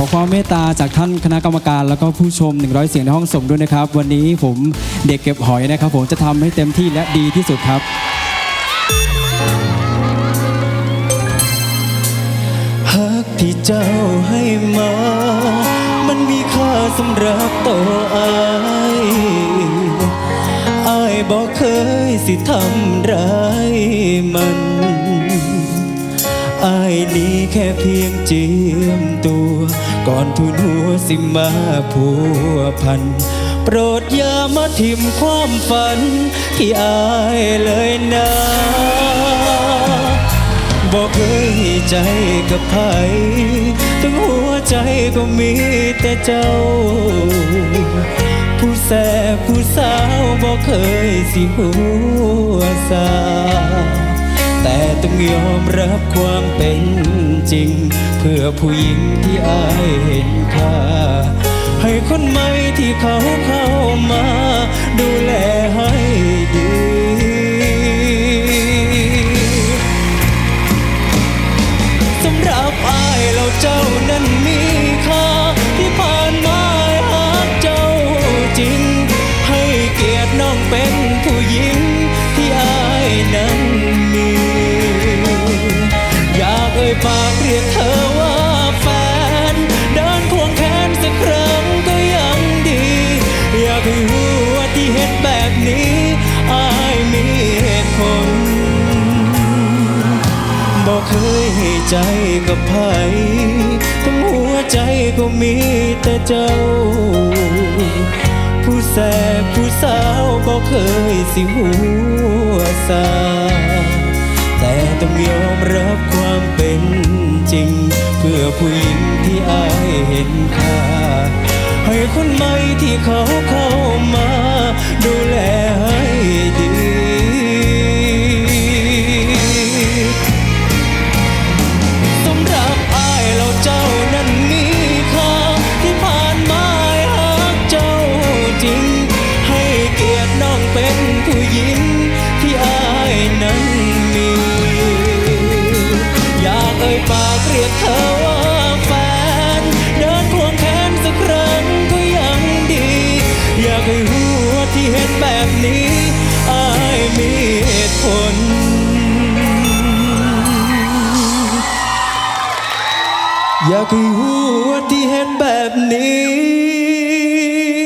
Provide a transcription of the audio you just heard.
ขอความเมตตาจากท่านคณะกรรมการ แล้วก็ผู้ชม 100 เสียงในห้องส่งด้วยนะครับ วันนี้ผมเด็กเก็บหอยนะครับ ผมจะทำให้เต็มที่และดีที่สุดครับหักที่เจ้าให้มา มันมีค่าสำหรับตัวอายอายบอกเคยสิทำร้ายมัน อายนี้แค่เพียงเจียมตัว ก่อนทุนหัวสิมาผัวพัน โปรดอย่ามาทิมความฝัน ที่อายเลยนะบอกเคยใจกับใครถึงหัวใจก็มีแต่เจ้า ผู้แสบผู้สาวบอกเคยสิหัวสา แต่ต้องยอมรับความเป็นจริง เพื่อผู้หญิงที่อายเห็นค่า ให้คนใหม่ที่เขาเข้ามา ดูแลให้ดีสำหรับอายเราเจ้านั้นมีค่าที่ผ่านมาหากเจ้าจริง ให้เกียรติน้องเป็นผู้หญิง อยากเอ่ยปากเรียกเธอว่าแฟน เดินควงแขนสักครั้งก็ยังดี อยากให้รู้ว่าที่เห็นแบบนี้อายมีเหตุผลบอกเคยให้ใจกับใครทั้งหัวใจก็มีแต่เจ้า ผู้แสบผู้สาวบอกเคยสิหัวสา แต่ต้องยอมรับความเป็นจริง เพื่อผู้หญิงที่อายเห็นค่าให้คนใหม่ที่เขาเข้ามา ดูแลให้ดีสำหรับอายเราเจ้านั้นมีค่าที่ผ่านมาหากเจ้าจริง ให้เกียรติน้องเป็นผู้หญิง ปากเรียกเธอว่าแฟน เดินควงแขนสักครั้งก็ยังดี อยากให้รู้ว่าที่เห็นแบบนี้อายมีเหตุผลอยากให้รู้ว่าที่เห็นแบบนี้